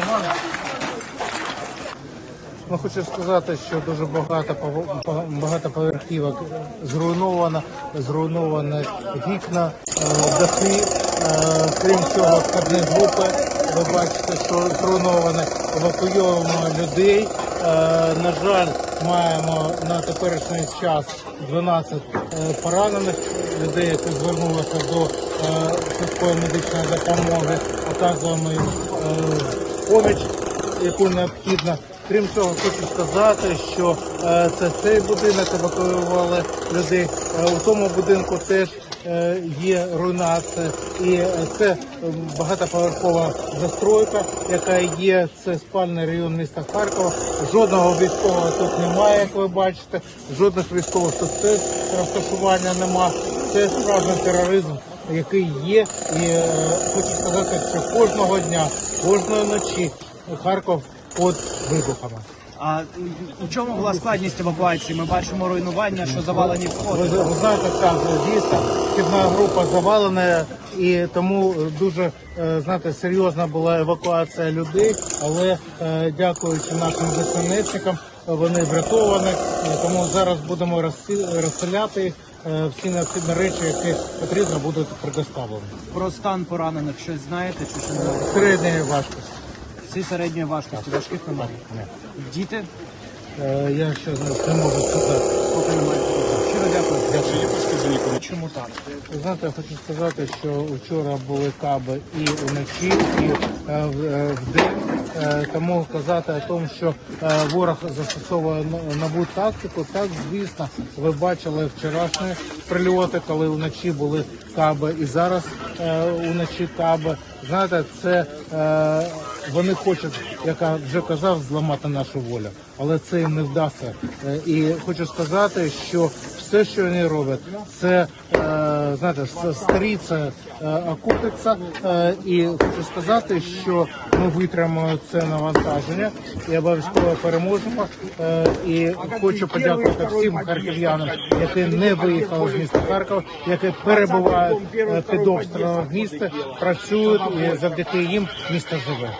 немає. Ну, хочу сказати, що дуже багато пов- пов- багатоповерхівок зруйновано, зруйновані вікна, е, дахи. Е, Крім цього, входні групи. Ви бачите, що зруйновано, евакуюємо людей. Е, На жаль, маємо на теперішній час 12 е, поранених людей, які звернулися до швидкої медичної допомоги. Оказуємо їм поміч яку необхідно. Крім цього, хочу сказати, що е, це цей будинок евакуювали людей. Е, у тому будинку теж е, є руйнація, і це багатоповерхова застройка, яка є. Це спальний район міста Харкова. Жодного військового тут немає, як ви бачите. Жодних військових тут розташування нема. Це справжній тероризм який є, і е, хочу сказати, що кожного дня, кожної ночі Харків під вибухами. А у чому була складність евакуації? Ми бачимо руйнування, що завалені Ви, входи. ви знаєте, так, дійсно, вхідна група завалена, і тому дуже е, знаєте, серйозна була евакуація людей, але е, дякуючи нашим ДСНСникам, вони врятовані, тому зараз будемо розселяти їх. Е, Всі необхідні речі, які потрібно, будуть предоставлені. Про стан поранених щось знаєте чи що не Середньої важкості. всі середньої важкості, важких немає. Діти Е, Я ще не можу сказати. поки немає. Щиро дякую. Дякую. Чому так? Ви знаєте, я хочу сказати, що вчора були каби і вночі, і е, в, е, вдень. Е, тому казати о тому, що е, ворог застосовує нову тактику, так звісно, ви бачили вчорашні прильоти, коли вночі були каби, і зараз е, вночі каби. Знаєте, це е, вони хочуть, як я вже казав, зламати нашу волю, але це їм не вдасться. Е, і хочу сказати, що все, що вони роблять, це е, знаєте, старі це е, окупиться. І хочу сказати, що ми витримаємо це навантаження і обов'язково переможемо. І хочу подякувати всім харків'янам, які не виїхали з міста Харкова, які перебувають під обстрілом міста, працюють і завдяки їм місто живе.